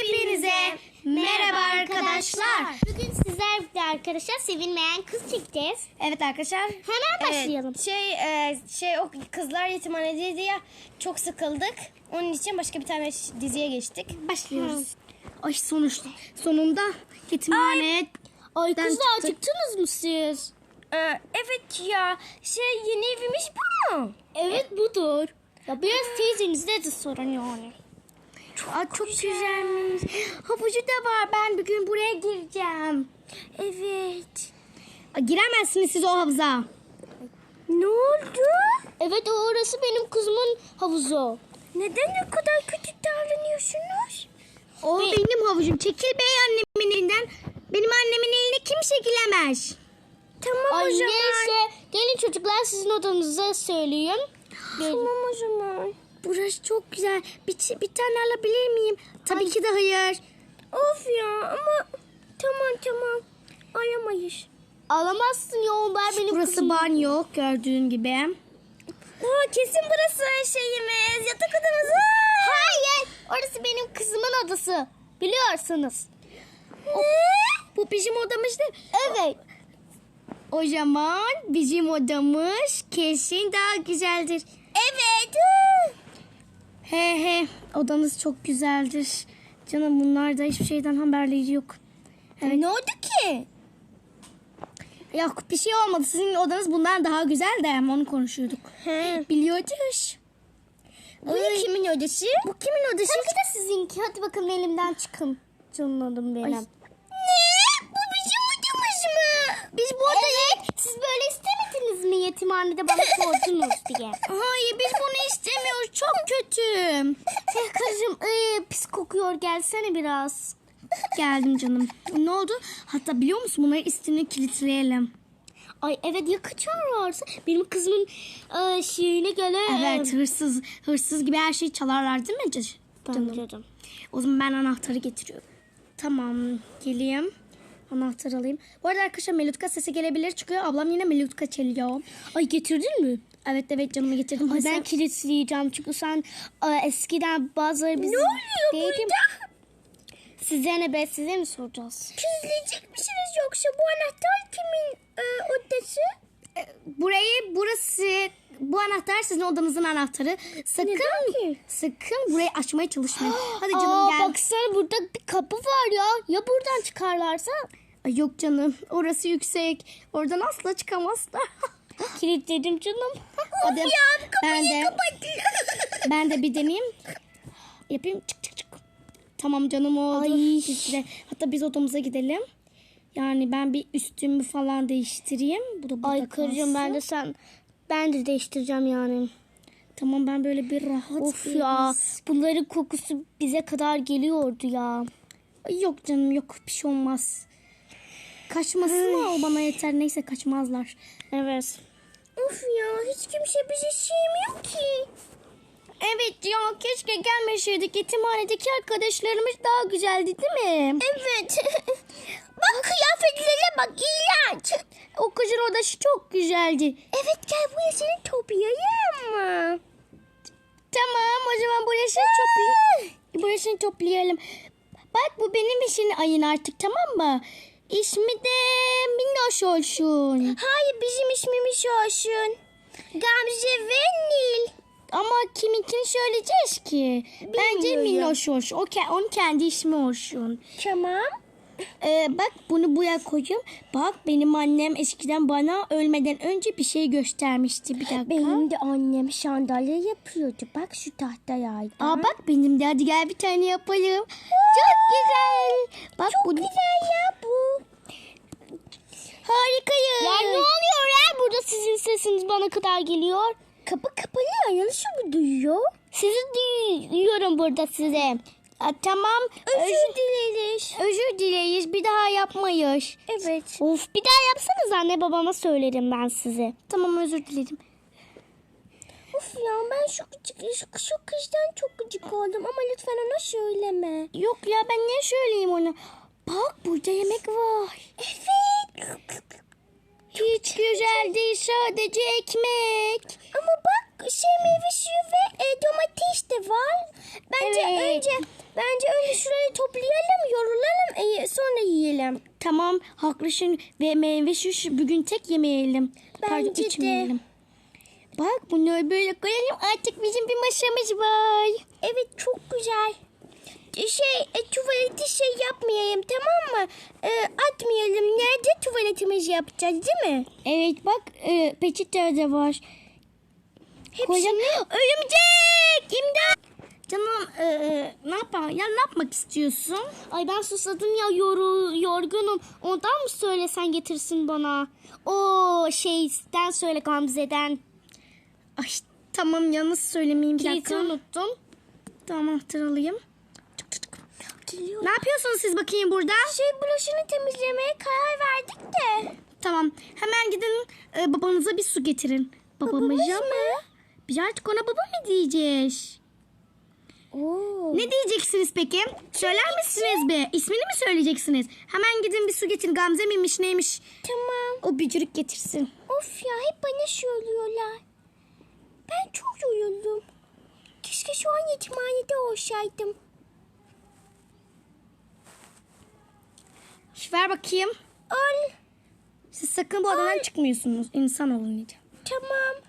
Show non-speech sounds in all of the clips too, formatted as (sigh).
Hepinize merhaba arkadaşlar. Bugün sizler birlikte arkadaşlar sevilmeyen kız çekeceğiz. Evet arkadaşlar. Hemen başlayalım. Evet, şey e, şey o kızlar yetimhanedeydi ya çok sıkıldık. Onun için başka bir tane ş- diziye geçtik. Başlıyoruz. Ay sonuç sonunda yetimhane. Ay Ben kızlar çıktım. çıktınız mı siz? Ee, evet ya şey yeni evimiz bu mu? Evet budur. Ya biraz teyzenizde de sorun yani. Aa, çok güzelmiş. Havucu da var. Ben bugün buraya gireceğim. Evet. Aa, giremezsiniz siz o havuza. Ne oldu? Evet orası benim kızımın havuzu. Neden ne kadar kötü davranıyorsunuz? O Be- benim havucum. Çekil bey annemin elinden. Benim annemin eline kimse giremez. Tamam Ay o zaman. neyse gelin çocuklar sizin odanıza söyleyeyim. Gelin. Tamam o zaman. Burası çok güzel. Bir, bir tane alabilir miyim? Tabii ki de hayır. Of ya ama tamam tamam. Alamayız. Alamazsın ya onlar benim Burası kızım. banyo gördüğün gibi. Aa, kesin burası şeyimiz. Yatak odamız. Aa! Hayır orası benim kızımın odası. Biliyorsunuz. Ne? Bu bizim odamız değil. Evet. O zaman bizim odamız kesin daha güzeldir. Evet. He he odanız çok güzeldir. Canım bunlar da hiçbir şeyden haberleri yok. Evet. Ne oldu ki? Yok bir şey olmadı. Sizin odanız bundan daha güzel de onu konuşuyorduk. Biliyoruz. Bu Ay. kimin odası? Bu kimin odası? Tabii ki de sizinki. Hadi bakalım elimden çıkın. Canım benim. Ay. Biz bu odayı... Evet. Siz böyle istemediniz mi yetimhanede bana (laughs) sordunuz diye. Hayır biz bunu istemiyoruz. Çok kötü. Eh kızım ee, pis kokuyor gelsene biraz. Geldim canım. Ne oldu? Hatta biliyor musun bunları üstünü kilitleyelim. Ay evet ya kaçarlarsa benim kızımın e, şeyine göre. Evet hırsız hırsız gibi her şeyi çalarlar değil mi can- canım? Ben dedim. O zaman ben anahtarı getiriyorum. Tamam geleyim. Anahtar alayım. Bu arada arkadaşlar melutka sesi gelebilir çıkıyor. Ablam yine melutka çalıyor. Ay getirdin mi? Evet evet canımı getirdim. Ay ben sen- kilitleyeceğim çünkü sen e, eskiden bazıları bizi... Ne oluyor burada? Size ne be size mi soracağız? Kilitleyecek misiniz yoksa bu anahtar kimin e, odası? Burayı burası bu anahtar sizin odanızın anahtarı. Sakın Neden ki? sakın burayı açmaya çalışmayın. (gasps) Hadi canım Aa, gel. baksana burada bir kapı var ya. Ya buradan çıkarlarsa? Ay, yok canım orası yüksek. Oradan asla çıkamazlar. (laughs) Kilitledim canım. (laughs) Hadi ben de (laughs) ben de bir deneyeyim. Yapayım çık çık çık. Tamam canım oldu. Ay. Biz de, hatta biz odamıza gidelim. Yani ben bir üstümü falan değiştireyim. Bu da Ay karıcığım ben de sen... Ben de değiştireceğim yani. Tamam ben böyle bir rahat Of bir ya bunların kokusu bize kadar geliyordu ya. Ay, Yok canım yok bir şey olmaz. Kaçmasın o bana yeter. Neyse kaçmazlar. Evet. Of ya hiç kimse bizi sevmiyor ki. Evet ya keşke gelmeseydik. Yetimhanedeki arkadaşlarımız daha güzeldi değil mi? Evet. (laughs) bak kıyafetlere bak iğrenç. O kızın odası çok güzeldi. Evet gel buraya seni toplayayım mı? Tamam o zaman burasını toplayalım. Burasını toplayalım. Bak bu benim işin ayın artık tamam mı? İsmi de Minnoş olsun. Hayır bizim ismimiz olsun. Gamze ve Nil. Ama kiminkini söyleyeceğiz ki? Bence Bilmiyorum. Minnoş olsun. O, ke- onun kendi ismi olsun. Tamam. Ee, bak bunu buraya koyayım. Bak benim annem eskiden bana ölmeden önce bir şey göstermişti. Bir dakika. de annem sandalye yapıyordu. Bak şu tahtayaydı. Aa bak benim de hadi gel bir tane yapalım. Çok güzel. Bak Çok bu... güzel ya bu. Harikayız. Ya ne oluyor ya? Burada sizin sesiniz bana kadar geliyor. Kapı kapalı ya yanlış mı duyuyor? Sizi duyuyorum burada size. Aa, tamam. Özür dileriz. Özür dileriz. Bir daha yapmayız. Evet. Of bir daha yapsanız anne babama söylerim ben size. Tamam özür dilerim. Of ya ben şu, şu, şu kızdan çok gıcık oldum ama lütfen ona söyleme. Yok ya ben ne söyleyeyim ona? Bak burada yemek var. Evet. Hiç güzel değil sadece ekmek. Ama bak şey meyve suyu ve e, domates de var. Bence Evet. önce bence önce şurayı toplayalım, yorulalım, e, sonra yiyelim. Tamam haklısın ve meyve suyu bugün tek yemeyelim. Pardon Bence de. içmeyelim. Bak bunları böyle koyalım artık bizim bir masamız var. Evet çok güzel. Şey e, tuvaleti şey yapmayayım tamam mı? E, atmayalım. Nerede tuvaletimizi yapacağız değil mi? Evet bak e, peçete de var. Koyalım. Örümcek! İmdat! Canım e, ne yapalım? Ya ne yapmak istiyorsun? Ay ben susadım ya yoru, yorgunum. Ondan mı söylesen getirsin bana? O şeyden söyle Gamze'den. Ay tamam yalnız söylemeyeyim bir Kilidi dakika. unuttum. Tamam anahtar alayım. Tık tık tık. Ne yapıyorsunuz siz bakayım burada? Şey bulaşını temizlemeye karar verdik de. Tamam hemen gidin e, babanıza bir su getirin. Babamıza Babamız mı? mı? Birazcık ona baba mı diyeceğiz? Oo. Ne diyeceksiniz peki? Söyler misiniz be? İsmini mi söyleyeceksiniz? Hemen gidin bir su getirin. Gamze miymiş neymiş? Tamam. O bücürük getirsin. Of ya hep bana söylüyorlar. Ben çok yoruldum. Keşke şu an yetimhanede olsaydım. Ver bakayım. Al. Siz sakın bu odadan çıkmıyorsunuz. İnsan olun iyice. Tamam.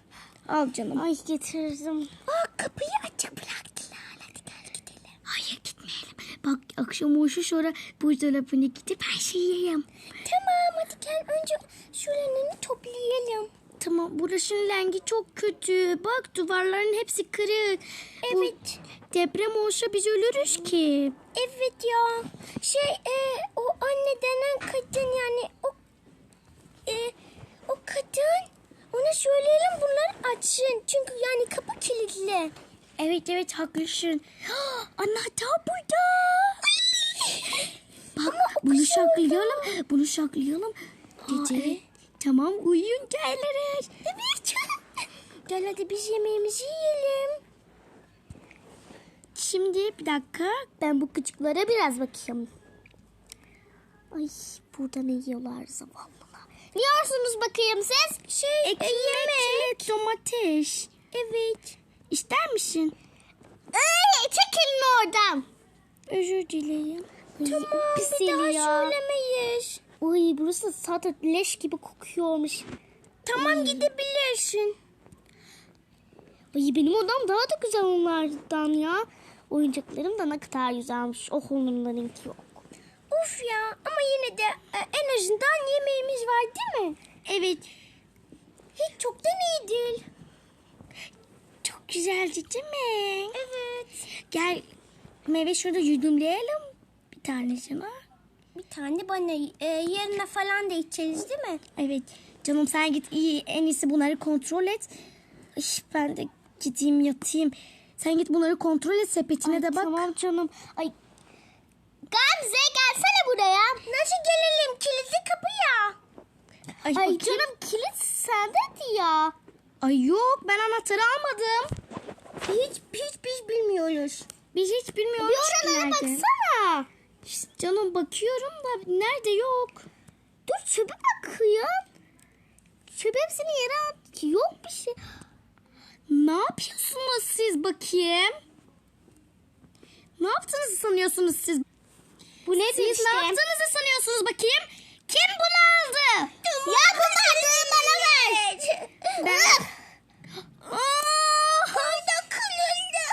Al canım. Ay getirdim. Aa kapıyı açık bıraktılar. Hadi gel gidelim. Hayır gitmeyelim. Bak akşam oluşu sonra buzdolabına gidip her şeyi yiyeyim. Tamam hadi gel önce şuralarını toplayalım. Tamam burasının rengi çok kötü. Bak duvarların hepsi kırık. Bu Evet. deprem olsa biz ölürüz ki. Evet ya. Şey e, o anne denen kadın yani o e, o kadın ona söyleyelim bunları açsın. Çünkü yani kapı kilitli. Evet evet haklısın. (gasps) Anahtar burada. (laughs) Bak bunu saklayalım. Bunu saklayalım. Gece. evet. Tamam uyuyun geliriz. Evet. (laughs) Gel hadi biz yemeğimizi yiyelim. Şimdi bir dakika. Ben bu küçüklere biraz bakayım. Ay burada ne yiyorlar zavallılar. Ne yiyorsunuz bakayım siz? Şey Ekmek, yemek, domates. Evet. İster misin? Ay, çekilin oradan. Özür dilerim. Tamam pis bir daha ya. söylemeyiz. Uy burası zaten leş gibi kokuyormuş. Tamam gidebilirsin. Ay benim odam daha da güzel onlardan ya. Oyuncaklarım da ne kadar güzelmiş. Oh onlarınki yok. Of ya ama yine de e, en azından yemeğimiz var değil mi? Evet. Hiç çoktan iyi değil. Çok güzeldi değil mi? Evet. Gel meyve şurada yudumlayalım. Bir tanesini. Bir tane bana e, yarına falan da içeriz değil mi? Evet. Canım sen git iyi en iyisi bunları kontrol et. Ay, ben de gideyim yatayım. Sen git bunları kontrol et sepetine de bak. Tamam canım. Ay. Gamze gelsene buraya. Nasıl gelelim? Kilitli kapı ya. Ay, Ay canım kilit sendeydi ya. Ay yok ben anahtarı almadım. Hiç hiç biz bilmiyoruz. Biz hiç bilmiyoruz Bir oralara baksana. İşte Canım bakıyorum da nerede yok. Dur çöpe bakıyor. Çöp hepsini yere at. Yok bir şey. Ne yapıyorsunuz siz bakayım? Ne yaptığınızı sanıyorsunuz siz? Bu ne Siz ne yaptığınızı sanıyorsunuz bakayım? Kim bunu aldı? Ya bunları bana ver. Ben... Orada kırıldı.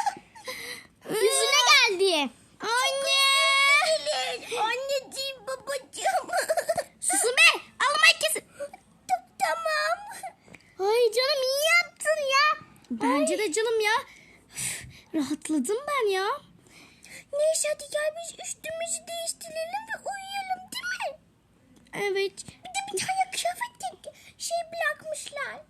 Yüzüne geldi. Anne. Anneciğim babacığım. Susun be. Almayı kesin. tamam. Ay canım iyi yaptın ya. Bence de canım ya. Üf, Rahatladım ben ya. Neyse hadi gel biz üstümüzü değiştirelim ve uyuyalım? Evet. Bir de bir tane kıyafet şey bırakmışlar.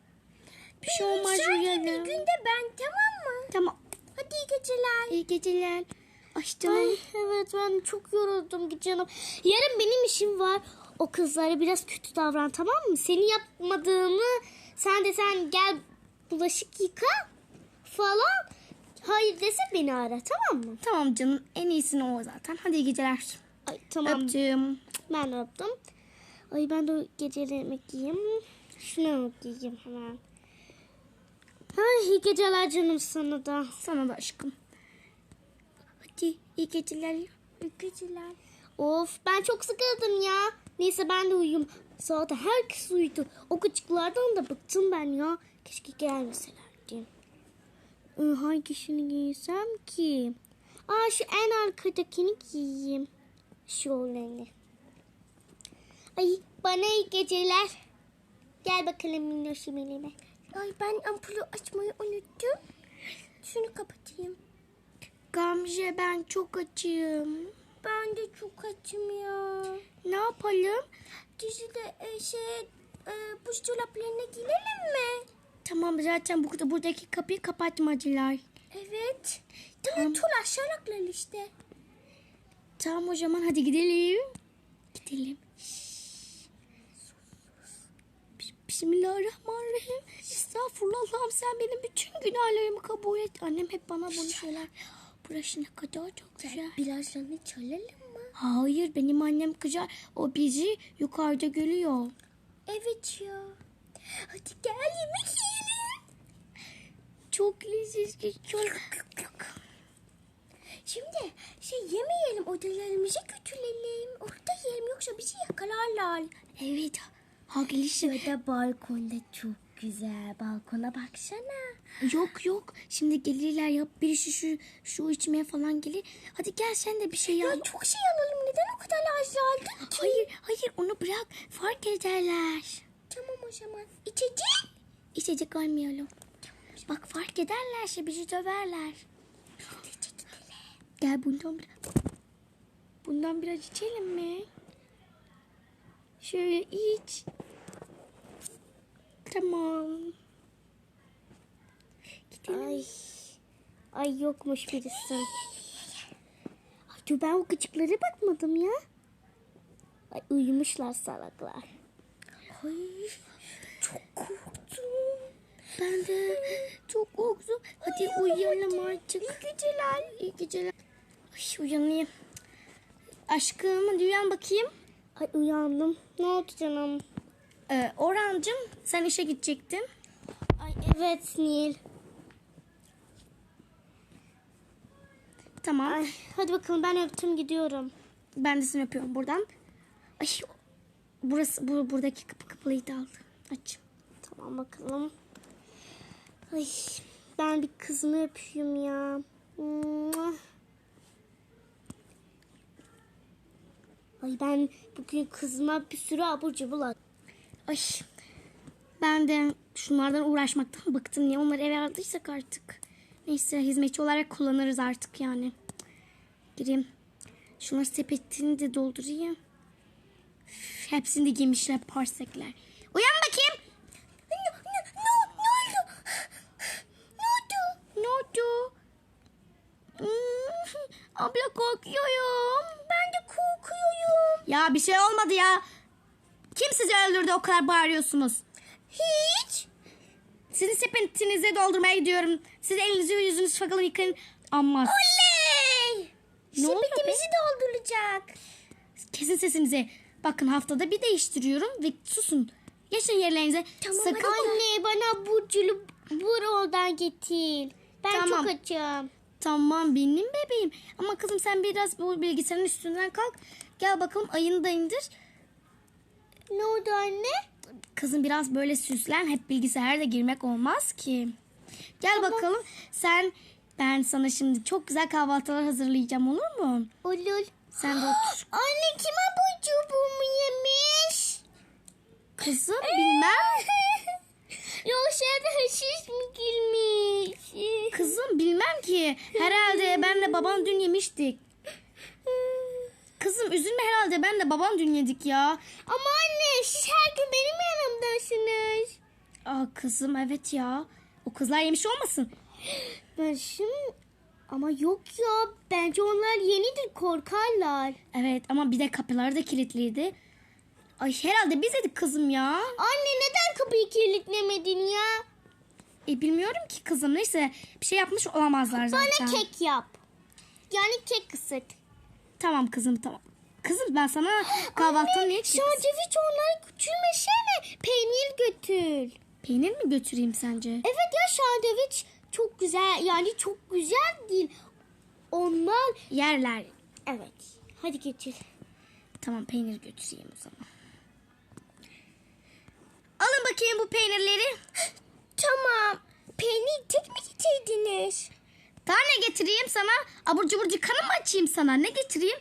Bir şey olmaz uyuyalım. Bir günde ben tamam mı? Tamam. Hadi iyi geceler. İyi geceler. Ay canım. Ay, evet ben çok yoruldum canım. Yarın benim işim var. O kızlara biraz kötü davran tamam mı? Senin yapmadığını sen de sen gel bulaşık yıka falan. Hayır dese beni ara tamam mı? Tamam canım. En iyisini o zaten. Hadi iyi geceler. Ay tamam Öptüm. ben öptüm. Ay ben de gece yemek yiyeyim. Şunu giyeyim hemen. Ay, iyi geceler canım sana da. Sana da aşkım. Hadi iyi geceler. İyi geceler. Of ben çok sıkıldım ya. Neyse ben de uyuyayım. Zaten herkes uyudu. O küçüklerden de bıktım ben ya. Keşke gelmeselerdi. Ee, hangisini giysem ki? Aa şu en arkadakini giyeyim. Şöyle. Ay bana iyi geceler. Gel bakalım minnoşum elime. Ay ben ampulü açmayı unuttum. Şunu kapatayım. Gamze ben çok açım. Ben de çok açım ya. Ne yapalım? Dizide e, şey e, buzdolaplarına girelim mi? Tamam zaten burada buradaki kapıyı kapatmadılar. Evet. Tamam. Tul aşağılıklar işte. Tamam o zaman hadi gidelim. Gidelim. Bismillahirrahmanirrahim. Estağfurullah Allah'ım sen benim bütün günahlarımı kabul et. Annem hep bana bunu söyler. Burası ne kadar çok güzel. Birazdan çalalım mı? Hayır benim annem kızar. O bizi yukarıda görüyor. Evet ya. Hadi gel yemek yiyelim. Çok lezzetli. Çok... Şimdi şey yemeyelim odalarımıza götürelim. Orada yiyelim yoksa bizi yakalarlar. Evet. Haklısın. Ya da balkonda çok güzel. Balkona baksana. Yok yok. Şimdi gelirler ya. Birisi şu, şu içmeye falan gelir. Hadi gel sen de bir şey al. Ya çok şey alalım. Neden o kadar az aldın ki? Hayır hayır onu bırak. Fark ederler. Tamam o zaman. İçecek. İçecek almayalım. Bak fark ederlerse bizi döverler. Gel bundan biraz. Bundan biraz içelim mi? Şöyle iç. Tamam. Gidelim. Ay. Ay yokmuş birisi. Ay dur ben o küçüklere bakmadım ya. Ay uyumuşlar salaklar. Ay, çok korktum. Ben de çok korktum. Hadi uyuyalım artık. İyi geceler. İyi geceler. Ay, uyanayım. Aşkım hadi uyan bakayım. Ay uyandım. Ne oldu canım? Ee, Orhancığım sen işe gidecektin. Ay evet Nil. Tamam. Ay hadi bakalım ben öptüm gidiyorum. Ben de seni öpüyorum buradan. Ay burası bu buradaki kapı kapalıydı al. Aç. Tamam bakalım. Ay ben bir kızımı öpeyim ya. Ay ben bugün kızıma bir sürü abur cubur. Ay. Ben de şunlardan uğraşmaktan bıktım ya. Onları eve aldıysak artık. Neyse hizmetçi olarak kullanırız artık yani. Gireyim. Şunları sepetini de doldurayım. Üf, Hepsini de giymişler parsekler. Uyan bakayım. Ne, ne, abla korkuyorum. Ben de korkuyorum. Ya bir şey olmadı ya. Kim sizi öldürdü o kadar bağırıyorsunuz? Hiç. Sizin sepetinize doldurmaya gidiyorum. Siz elinizi yüzünüzü bakalım yıkayın. Ama Oley! Ne? Sepetimizi dolduracak. kesin sesinizi. Bakın haftada bir değiştiriyorum ve susun. Geçin yerlerinize. Sakın. Anne bana bu cubur oradan getir. Ben Tamam. çok açım. Tamam benim bebeğim. Ama kızım sen biraz bu bilgisayarın üstünden kalk. Gel bakalım ayını da indir. Ne oldu anne? Kızım biraz böyle süslen. Hep bilgisayarda girmek olmaz ki. Gel bakalım. Sen ben sana şimdi çok güzel kahvaltılar hazırlayacağım olur mu? Olur. Sen de otur. (gasps) Anne kim bu çubuğumu yemiş? Kızım bilmem. Yoksa hırsız mı girmiş? Kızım bilmem ki. (laughs) Herhalde ben de babam dün yemiştik. (laughs) Kızım üzülme herhalde ben de babam dün yedik ya. Ama anne siz her gün benim yanımdasınız. Aa kızım evet ya. O kızlar yemiş olmasın? (gasps) Ben şimdi... Ama yok ya bence onlar yenidir korkarlar. Evet ama bir de kapıları da kilitliydi. Ay herhalde biz yedik kızım ya. Anne neden kapıyı kilitlemedin ya? E bilmiyorum ki kızım neyse bir şey yapmış olamazlar zaten. Bana kek yap. Yani kek ısıt. Tamam kızım tamam. Kızım ben sana kahvaltını niye Sandviç onları küçülmesene. Peynir götür. Peynir mi götüreyim sence? Evet ya sandviç çok güzel yani çok güzel değil. Onlar Yerler. evet. Hadi getir. Tamam peynir götüreyim o zaman. Alın bakayım bu peynirleri. (gasps) Tamam. Peynir tek mi getirdiniz? Daha ne getireyim sana? Abur cubur dükkanı mı açayım sana? Ne getireyim?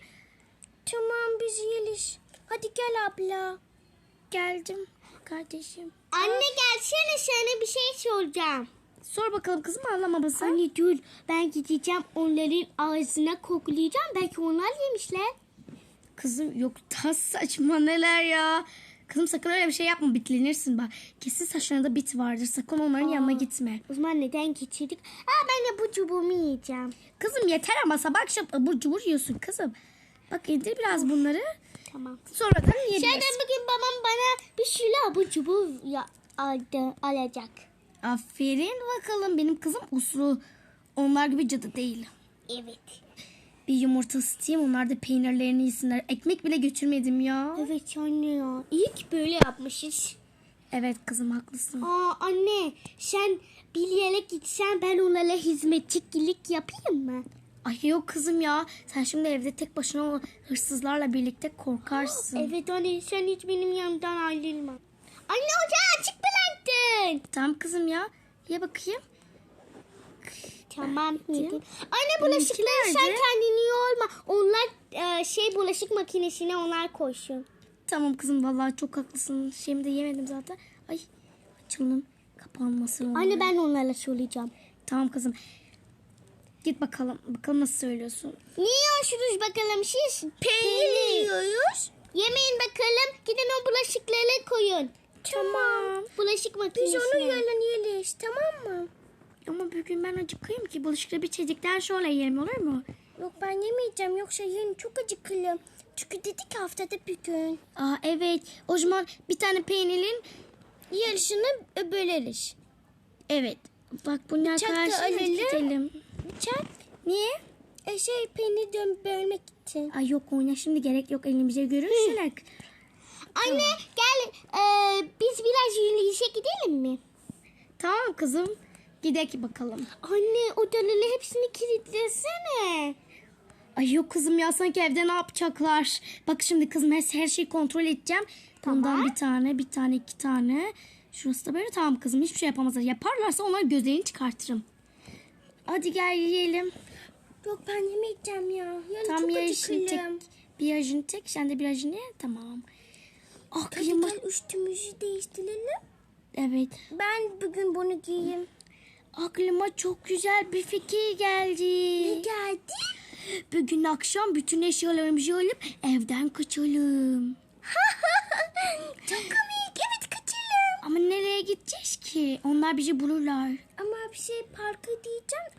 Tamam biz yeriz. Hadi gel abla. Geldim kardeşim. Anne gelsene sana bir şey soracağım. Sor bakalım kızım ağlama basın. Anne dur ben gideceğim onların ağzına koklayacağım. Belki onlar yemişler. Kızım yok tas saçma neler ya. Kızım sakın öyle bir şey yapma bitlenirsin bak. Kesin saçlarında bit vardır. Sakın onların yanına gitme. O zaman neden getirdik? Aa ben de bu çubuğumu yiyeceğim. Kızım yeter ama sabah akşam abur cubur yiyorsun kızım. Bak indir biraz bunları. Tamam. Sonradan yiyebilirsin. Şeyden bugün babam bana bir sürü abur cubur ya, aldı, alacak. Aferin bakalım benim kızım uslu. Onlar gibi cadı değil. Evet. Bir yumurta ısıtayım onlar da peynirlerini yesinler. Ekmek bile götürmedim ya. Evet anne ya. İyi ki böyle yapmışız. Evet kızım haklısın. Aa anne sen bir yere gitsen ben onlara hizmetçilik yapayım mı? Ay yok kızım ya. Sen şimdi evde tek başına o hırsızlarla birlikte korkarsın. Evet anne sen hiç benim yanımdan ayrılma. Anne ocağı açık bıraktın. Tamam kızım ya. Ye bakayım. Tamam yedim. Anne bulaşıkları sen kendini yorma. Onlar e, şey bulaşık makinesine onlar koysun. Tamam kızım vallahi çok haklısın. Şeyimi de yemedim zaten. Ay açalım. Kapanması. Anne ben onlarla söyleyeceğim. Tamam kızım. Git bakalım. Bakalım nasıl söylüyorsun. Ne yiyorsunuz bakalım siz? Peynir yiyoruz. Yemeyin bakalım. Gidin o bulaşıkları koyun. Tamam. Bulaşık makinesine. Biz onu yarın yeriz tamam mı? Ama bugün ben acıkayım ki bulaşıkları bitirdikten sonra yerim olur mu? Yok ben yemeyeceğim yoksa yarın çok acıkırım. Çünkü dedik haftada bir gün. Aa evet. O zaman bir tane peynirin Yarısını böleriz. evet. Bak bunlar alalım. gidelim. Bıçak. Niye? E şey peynir dön bölmek için. Ay yok oyna şimdi gerek yok elimize görürsün. (laughs) Anne gel e, biz biraz yürüyüşe gidelim mi? tamam kızım. Gidek bakalım. Anne odaları hepsini kilitlesene. Ay yok kızım ya sanki evde ne yapacaklar? Bak şimdi kızım her, her şeyi kontrol edeceğim. Bundan Tamam. bir tane, bir tane, iki tane. Şurası da böyle tamam kızım hiçbir şey yapamazlar. Yaparlarsa onların gözlerini çıkartırım. Hadi gel yiyelim. Yok ben yemeyeceğim ya. Yarın Tam çok yaşını tek. acıkırım. Bir yaşını tek. Sen de bir yaşını ye. Tamam. Ah Hadi kıyma. gel üstümüzü değiştirelim. Evet. Ben bugün bunu giyeyim. Aklıma çok güzel bir fikir geldi. Ne geldi? Bugün akşam bütün eşyalarımızı alıp evden kaçalım. (laughs) çok komik. Evet kaçalım. Ama nereye gideceğiz ki? Onlar bizi bulurlar. Ama bir şey parka diyeceğim.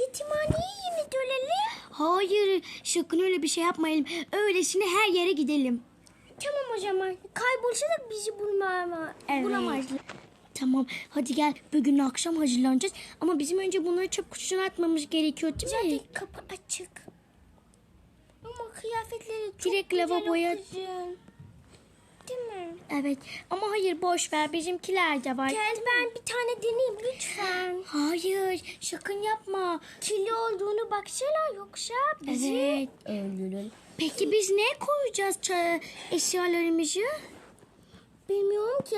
Yetimhaneye mi dönelim? Hayır, sakın öyle bir şey yapmayalım. Öylesine her yere gidelim. Tamam o zaman. Kaybolsa da bizi bulmama, Evet. bulamazlar. Tamam, hadi gel. Bugün akşam hazırlanacağız. Ama bizim önce bunları çöp kutusuna atmamız gerekiyor değil mi? Zaten kapı açık. Ama kıyafetleri çok Direkt güzel lavaboya- kızın. Değil mi? Evet, ama hayır boş ver. Bizimkiler de var. Gel ben bir tane deneyeyim lütfen. Hayır, sakın yapma. Kirli olduğunu baksana yoksa bizi Evet. öldürür. Peki biz ne koyacağız eşyalarımızı? Bilmiyorum ki.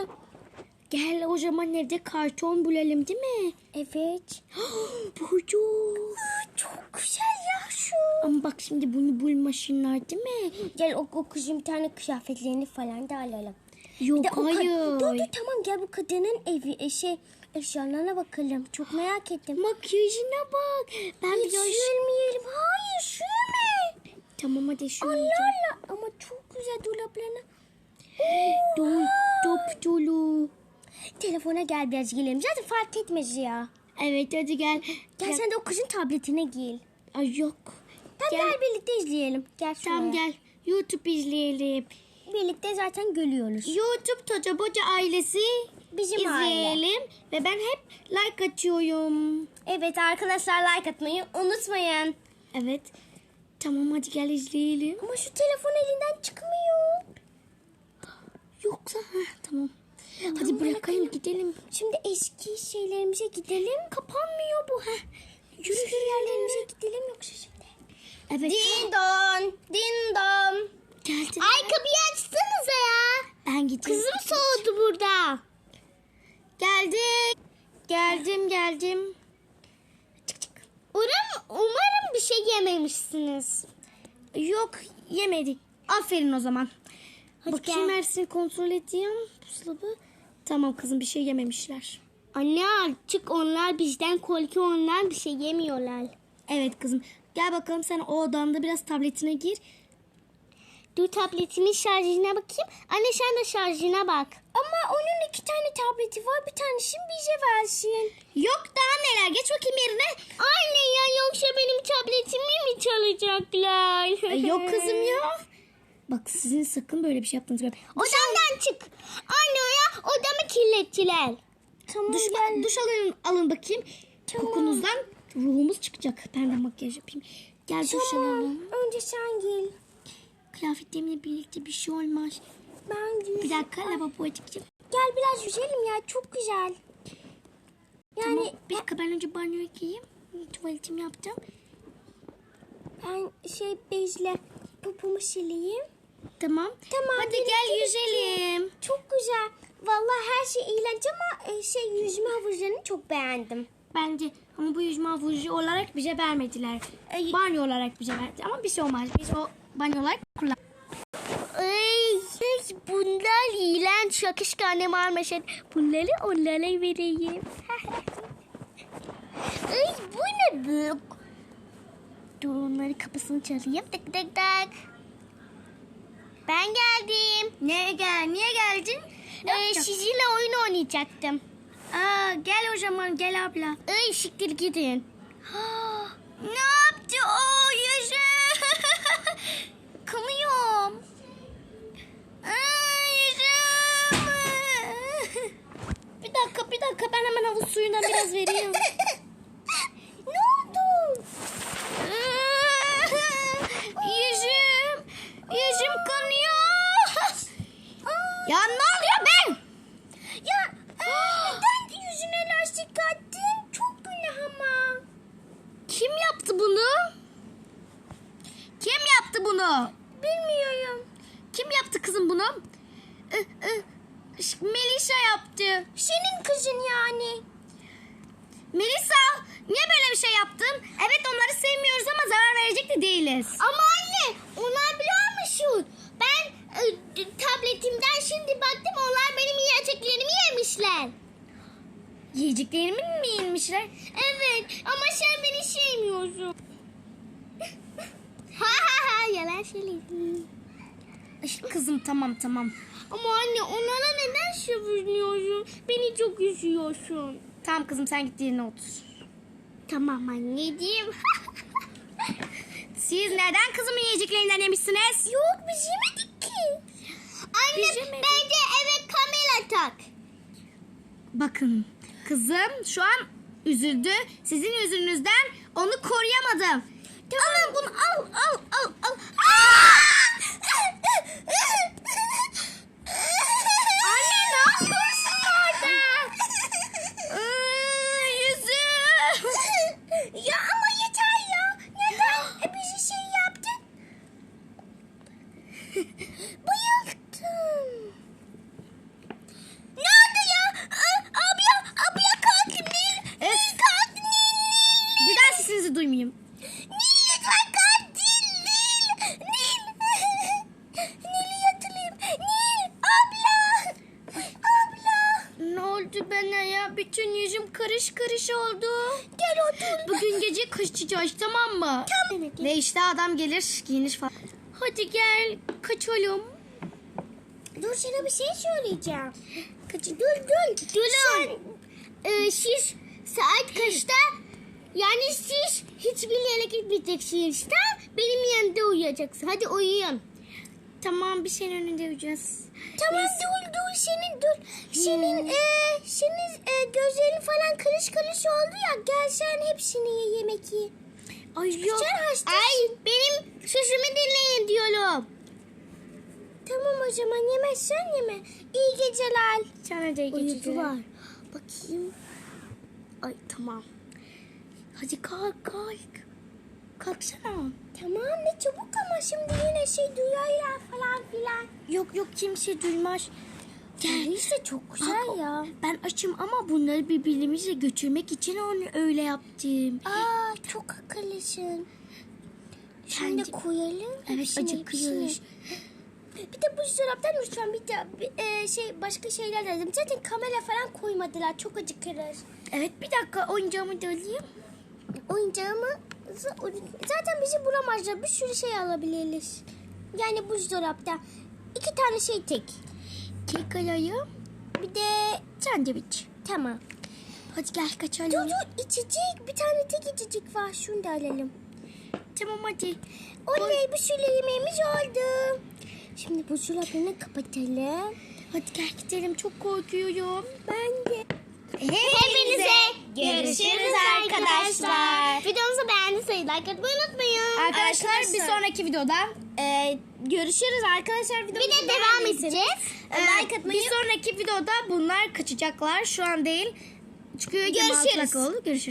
Gel o zaman evde karton bulalım değil mi? Evet. (gasps) Bulduk. Çok güzel ya şu. Ama bak şimdi bunu bulmasınlar değil mi? Gel o, o kızın bir tane kıyafetlerini falan da alalım. Yok Bir de o kad- hayır. Dur dur tamam gel bu kadının evi e, şey eşyalarına bakalım. Çok merak ettim. Makyajına bak. Ben Hiç biraz... sürmeyelim. Hayır sürme. Tamam hadi şu. Allah Allah. Ama çok güzel dolaplarına. (gasps) Dol, top dolu. Telefona gel biraz girelim. Zaten fark etmez ya. Evet hadi gel. Gel sen de o kızın tabletine gir. Ay yok. Tamam Gel. gel. birlikte izleyelim. Gel şuraya. Tamam gel. YouTube izleyelim. Birlikte zaten gülüyoruz. YouTube Toca Boca ailesi Bizim aile. izleyelim. Ve ben hep like atıyorum. Evet arkadaşlar like atmayı unutmayın. Evet. Tamam hadi gel izleyelim. Ama şu telefon elinden çıkmıyor. Yoksa Heh, tamam. Hadi bırakayım gidelim. Şimdi eski şeylerimize gidelim. Kapanmıyor bu. Heh. Yürü yürü yerlerimize gidelim yoksa şimdi. Evet. Din don, din don. Geldim. Ay kapıyı açsanıza ya. ben gideyim. Kızım soğudu burada. Geldik. Geldim geldim. Umarım, umarım bir şey yememişsiniz. Yok yemedik. Aferin o zaman. Hadi Bakayım gel. Ersin kontrol edeyim. Buzdolabı. Tamam kızım bir şey yememişler. Anne artık onlar bizden korkuyor onlar bir şey yemiyorlar. Evet kızım. Gel bakalım sen o odanda biraz tabletine gir. Dur tabletimin şarjına bakayım. Anne sen de şarjına bak. Ama onun iki tane tableti var. Bir tanesini bize versin. Yok daha neler. Geç bakayım yerine. Anne ya yoksa benim tabletimi mi çalacaklar? Ay, yok kızım ya. Bak sizin sakın böyle bir şey yaptığınızı görmem. Odamdan çık. Anne ya odamı kirlettiler. Tamam Duş, duş alın, alın bakayım. Kokunuzdan ruhumuz çıkacak. Ben de makyaj yapayım. Gel duş alalım. Önce sen gel. Kıyafetlerimle birlikte bir şey olmaz. Ben Bir dakika lavaboya çıkacağım. Gel biraz yüzelim ya çok güzel. Yani Tamam. Bir dakika ben önce banyoya gireyim. Tuvaletimi yaptım. ben şey bezle popomu sileyim. Tamam. Tamam, Hadi gel yüzelim. Çok güzel. Vallahi her şey iğrenç ama e, şey yüzme havuzlarını çok beğendim. Bence ama bu yüzme havuzu olarak bize vermediler. Ay. Banyo olarak bize verdi. Ama bir şey olmaz. Biz o banyo olarak kullan. Ay, bunlar iğrenç. Yakışık annem almışın. Bunları onlara vereyim. (laughs) Ay, bu ne bu? Dur onların kapısını çalayım. Tık tık tık. Ben geldim. Ne gel? Niye geldin? Ee, sizinle oyun oynayacaktım. Aa, gel o zaman gel abla. Ay siktir gidin. (gasps) ne yaptı o yüzü? Aa, yüzüm. (laughs) (laughs) bir dakika bir dakika ben hemen havuz suyundan biraz vereyim. (laughs) ne oldu? yüzüm. Yüzüm kanıyor. ya ne oluyor ben? Ya e, neden yüzüne lastik attın? Çok günah ama. Kim yaptı bunu? Kim yaptı bunu? Bilmiyorum. Kim yaptı kızım bunu? Ih, ih, ş- Melisa yaptı. Senin kızın yani. Melisa niye böyle bir şey yaptın? Evet onları sevmiyoruz ama zarar verecek de değiliz. Ama anne onlar biliyor musun? Ben e, tabletimden şimdi baktım onlar benim yiyeceklerimi yemişler. Yiyeceklerimin mi inmişler? Evet ama sen beni sevmiyorsun. ha ha ha yalan söyledim. Ay, Kızım tamam tamam. Ama anne onlara neden söylüyorsun? Beni çok üzüyorsun. Tamam kızım sen git yerine otur. Tamam anneciğim. Siz neden kızımın yiyeceklerinden yemişsiniz? Yok biz yemedik ki. Anne Biz yemedik. bence eve kamera tak. Bakın kızım şu an üzüldü. Sizin yüzünüzden onu koruyamadım. Alın bunu al al al al. (laughs) (laughs) Anne ne yapıyorsun orada? Iı, Yüzüm. ya ama yeter ya. Neden hep bir şey yaptın? Bayıldım. Ne oldu ya? Aa, Abla, abla kalktım Nil. Nil Öf. kalktım Nil. Bir daha sesinizi duymayayım. Nil lütfen kalk Nil. Nil. Nil. Nil'i yatırayım. Nil. Abla. Abla. Ne oldu bana ya? Bütün yüzüm karış karış oldu. Gel otur. Bugün gece kaçacağız tamam mı? Tamam. Adam gelir giyinir falan. Hadi gel kaçalım. Dur sana bir şey söyleyeceğim. Kaç, dur dur. Durun. Ee, siz saat kaçta? Yani siz hiçbir yere gitmeyeceksiniz. Tamam? Benim yanımda uyuyacaksın. Hadi uyuyun. Tamam bir şeyin önünde uyuyacağız. Tamam Neyse. dur dur senin dur. Senin e, senin e, gözlerin falan kırış kırış oldu ya. Gel sen hepsini ye yemek ye. Ay yok. Ay benim sözümü dinleyin diyorum. Tamam o zaman yemezsen yeme. İyi geceler. Sana da iyi geceler. Bakayım. Ay tamam. Hadi kalk kalk. Kalksana. Tamam ne çabuk ama şimdi yine şey duyarlar falan filan. Yok yok kimse duymaz. Yani işte çok güzel Bak, ya. Ben açım ama bunları birbirimizle götürmek için onu öyle yaptım. Aa çok akıllısın. Şimdi Bence- koyalım. Evet acıkıyoruz. Bir de bu dolaptan lütfen bir de e, şey başka şeyler dedim. Zaten kamera falan koymadılar. Çok acıkırız. Evet bir dakika oyuncağımı da alayım. Oyuncağımı zaten bizi bulamazlar. Bir sürü şey alabiliriz. Yani buzdolapta. iki tane şey tek. Kek alayım. Bir de Sandviç. tamam. Hadi gel Dur kaçalım. dur içecek. Bir tane tek içecek var. Şunu da alalım. Tamam hadi. Oley bir sürü yemeğimiz oldu. Şimdi buzdolabını kapatalım. Hadi gel gidelim çok korkuyorum. Ben de. Hepinize görüşürüz arkadaşlar. Videomuzu beğendiyseniz like atmayı unutmayın. Arkadaşlar bir sonraki videoda Ee, görüşürüz arkadaşlar. Bir de devam edeceğiz. Ee, like atmayı. Bir sonraki videoda bunlar kaçacaklar. Şu an değil. Çünkü Görüşürüz. oldu. Görüşürüz.